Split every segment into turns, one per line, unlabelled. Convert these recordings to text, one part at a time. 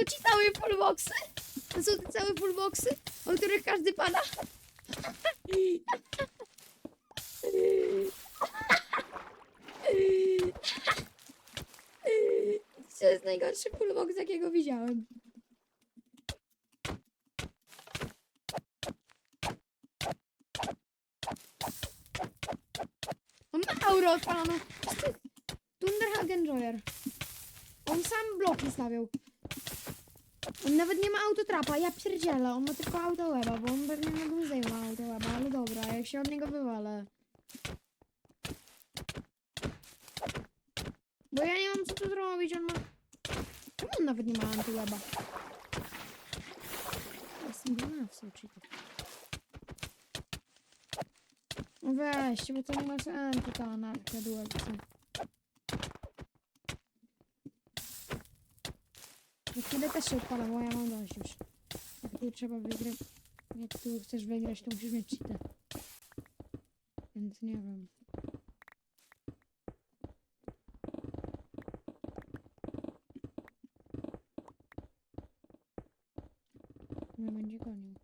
To ci całe fullboxy? To są te całe fullboxy, o których każdy pada? To jest najgorszy fullbox, jakiego widziałem. On ma aurę odpaloną. Thunderhag Enjoyer. On sam bloki stawiał. On nawet nie ma autotrapa, ja pierdzielę, on ma tylko autoweba, bo on pewnie na dłużej ma autoweba, ale dobra, jak się od niego wywalę. Bo ja nie mam co tu zrobić, on ma... On nawet nie ma antyweba? Jestem dwunastą, czy to? No weźcie, bo to nie ma sensu ta anarchia duelce. Kiedy też się odpala, bo ja mam dość już. Jak tu trzeba wygrać, jak tu chcesz wygrać, to musisz mieć cheatę. Więc nie wiem. Nie będzie gonił.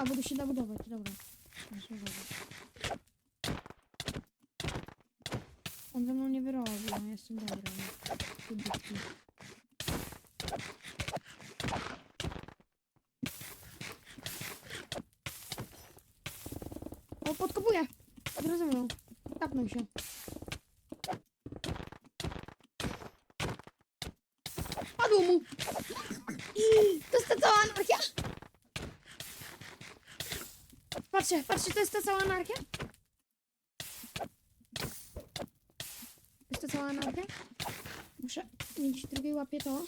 Aha, tu się da budować, dobra. On ze mną nie wyrobi, no jestem dobra. no. O, podkopuję! Mną. Tapnął się. Padło mu! To jest ta cała anarchia! Patrzcie, patrzcie, to jest ta cała anarchia? To jest ta cała anarchia? Muszę mieć w drugiej łapie to.